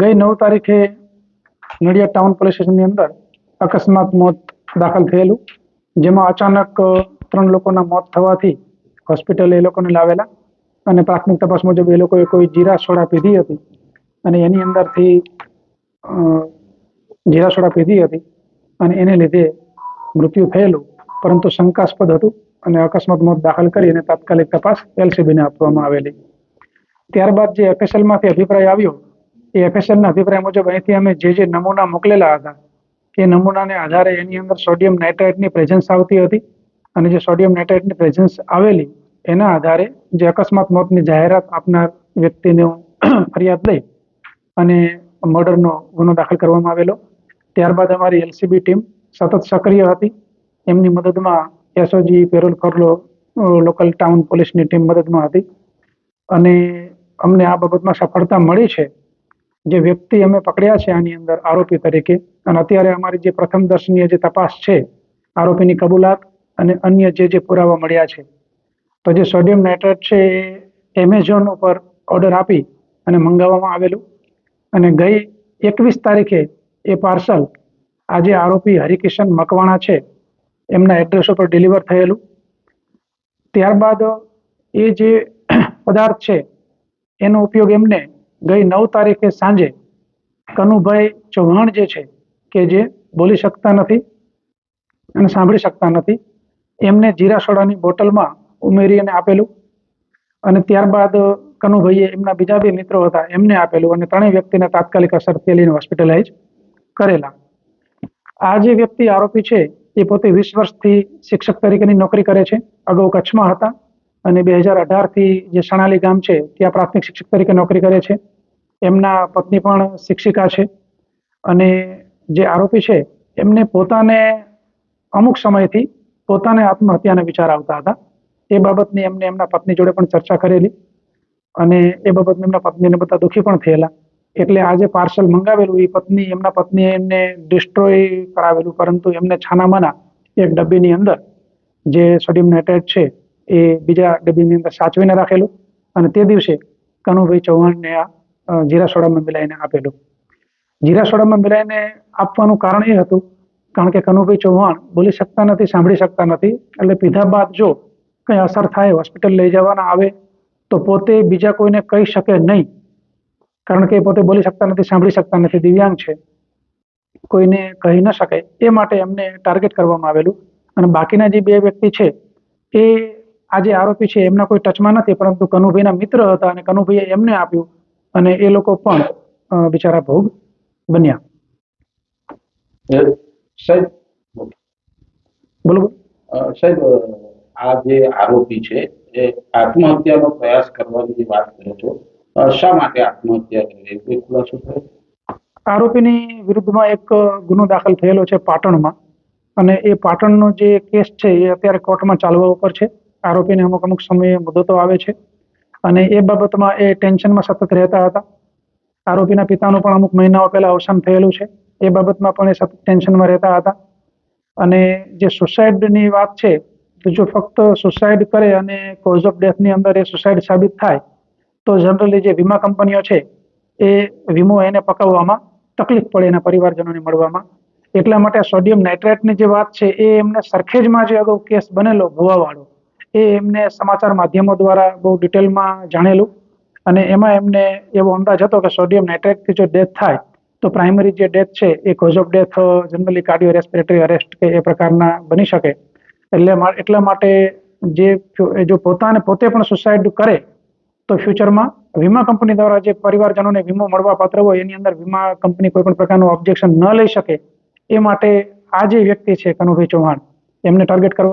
ગઈ નવ તારીખે નડિયાદ ટાઉન પોલીસ સ્ટેશનની અંદર અકસ્માત મોત દાખલ થયેલું. જેમાં અચાનક ત્રણ લોકોના મોત થવાથી હોસ્પિટલે એ લોકોને લાવેલા અને પ્રાથમિક તપાસ મુજબ એ લોકોએ કોઈ જીરા સોડા પીધી હતી અને એની અંદરથી જીરા સોડા પીધી હતી અને એને લીધે મૃત્યુ થયેલું. પરંતુ શંકાસ્પદ હતું અને અકસ્માત મોત દાખલ કરી અને તાત્કાલિક તપાસ એલસીબીને આપવામાં આવેલી. ત્યારબાદ જે એફએસએલમાંથી અભિપ્રાય આવ્યો એ એફએસએલના અભિપ્રાય મુજબ અહીંથી અમે જે જે નમૂના મોકલેલા હતા, એ નમૂનાને આધારે એની અંદર સોડિયમ નાઇટ્રેટની પ્રેઝન્સ આવતી હતી અને જે સોડિયમ નાઇટ્રેટની પ્રેઝન્સ આવેલી, એના આધારે જે અકસ્માત મોતની જાહેરાત આપનાર વ્યક્તિનો ફરિયાદ લઈ અને મર્ડરનો ગુનો દાખલ કરવામાં આવેલો. ત્યારબાદ અમારી એલસીબી ટીમ સતત સક્રિય હતી. એમની મદદમાં SOG parole furlough local town પોલીસની ટીમ મદદમાં હતી. અને અમને આ બાબતમાં સફળતા મળી છે જે વ્યક્તિ અમે પકડ્યા છે આની અંદર આરોપી તરીકે અને અત્યારે અમારી જે પ્રથમ દર્શનીય જે તપાસ છે, આરોપીની કબૂલાત અને અન્ય જે જે પુરાવા મળ્યા છે. તો જે સોડિયમ નાઇટ્રેટ છે એ એમેઝોન ઉપર ઓર્ડર આપી અને મંગાવવામાં આવેલું અને ગઈ એકવીસ તારીખે એ પાર્સલ આજે આરોપી હરિકિશન મકવાણા છે, એમના એડ્રેસ ઉપર ડિલિવર થયેલું. ત્યારબાદ એ જે પદાર્થ છે, એનો ઉપયોગ એમને ગઈ નવ તારીખે સાંજે કનુભાઈ ચૌહાણ જે છે, કે જે બોલી શકતા નથી અને સાંભળી શકતા નથી, એમને જીરા સોડાની બોટલમાં ઉમેરી અને આપેલું અને ત્યારબાદ કનુભાઈએ એમના બીજા બે મિત્રો હતા, એમને આપેલું અને ત્રણેય વ્યક્તિને તાત્કાલિક અસરથી લઈને હોસ્પિટલાઇઝ કરેલા. આ જે વ્યક્તિ આરોપી છે, એ પોતે વીસ વર્ષથી શિક્ષક તરીકેની નોકરી કરે છે, અગાઉ કચ્છમાં હતા અને બે હજાર અઢારથી જે સણાલી ગામ છે, ત્યાં પ્રાથમિક શિક્ષક તરીકે નોકરી કરે છે. એમના પત્ની પણ શિક્ષિકા છે. અને જે આરોપી છે, એમને પોતાને અમુક સમયથી પોતાને આત્મહત્યાના વિચાર આવતા હતા. એ બાબતની એમને એમના પત્ની જોડે પણ ચર્ચા કરેલી અને એ બાબતમાં એમના પત્નીને બધા દુઃખી પણ થયેલા. એટલે આ જે પાર્સલ મંગાવેલું, એ પત્ની એમના પત્નીએ એમને ડિસ્ટ્રોય કરાવેલું, પરંતુ એમને છાનામાના એક ડબ્બીની અંદર જે સોડિયમ નાઇટ્રેટ છે, એ બીજા ડબ્બીની અંદર સાચવીને રાખેલું. અને તે દિવસે કનુભાઈ ચૌહાણને આ જીરા સોડામાં મિલાઈને આપેલું. જીરા સોડામાં મિલાઈને આપવાનું કારણ એ હતું, કારણ કે કનુભાઈ ચૌહાણ બોલી શકતા નથી, સાંભળી શકતા નથી, એટલે પીધા બાદ જો કંઈ અસર થાય, હોસ્પિટલ લઈ જવાના આવે, તો પોતે બીજા કોઈને કહી શકે નહીં, કારણ કે પોતે બોલી શકતા નથી, સાંભળી શકતા નથી, દિવ્યાંગ છે. કોઈને કહી ન શકે, એ માટે એમને ટાર્ગેટ કરવામાં આવેલું. અને બાકીના જે બે વ્યક્તિ છે, એ આ જે આરોપી છે, એમના કોઈ ટચમાં નથી, પરંતુ કનુભાઈના મિત્ર હતા અને કનુભાઈએ એમને આપ્યું. અને એ લોકો પણ બિચારા ભોગ બન્યા. સાહેબ બોલો. સાહેબ આ જે આરોપી છે એ આત્મહત્યાનો પ્રયાસ કરવાની જે વાત કરો છો શા માટે આત્મહત્યા કરી કોઈ ખુલાસો થયો? આરોપીની વિરુદ્ધમાં એક ગુનો દાખલ થયેલો છે પાટણમાં. અને એ પાટણનો જે કેસ છે એ અત્યારે કોર્ટમાં ચાલવા ઉપર છે. આરોપીને અમુક અમુક સમયે મુદતો આવે છે. અને એ બાબતમાં એ ટેન્શનમાં સતત રહેતા હતા. આરોપીના પિતાનું પણ અમુક મહિનાઓ પહેલા અવસાન થયેલું છે. એ બાબતમાં પણ એ સતત ટેન્શનમાં રહેતા હતા. અને જે સુસાઇડની વાત છે, તો જો ફક્ત સુસાઇડ કરે અને કોઝ ઓફ ડેથની અંદર એ સુસાઇડ સાબિત થાય, તો જનરલી જે વીમા કંપનીઓ છે, એ વીમો એને પકવવામાં તકલીફ પડે એના પરિવારજનોને મળવામાં. એટલા માટે સોડિયમ નાઇટ્રેટની જે વાત છે, એ એમને સરખેજમાં જે અગાઉ કેસ બનેલો, ભુવાવાળો. એ એમને સમાચાર માધ્યમો દ્વારા બહુ ડિટેલમાં જાણેલું. અને એમાં એમને એવો અંદાજ હતો કે સોડિયમ નાઇટ્રેટથી જો ડેથ થાય, તો પ્રાઇમરી જે ડેથ છે, એ cause of death generally cardio respiratory arrest કે એ પ્રકારના બની શકે. એટલે એટલા માટે જે જો પોતાને પોતે પણ સુસાઇડ કરે, તો ફ્યુચરમાં વીમા કંપની દ્વારા જે પરિવારજનોને વીમો મળવા પાત્ર હોય, એની અંદર વીમા કંપની કોઈ પણ પ્રકારનું ઓબ્જેક્શન ન લઈ શકે, એ માટે આ જે વ્યક્તિ છે, કનુભાઈ ચૌહાણ, એમને ટાર્ગેટ કરવા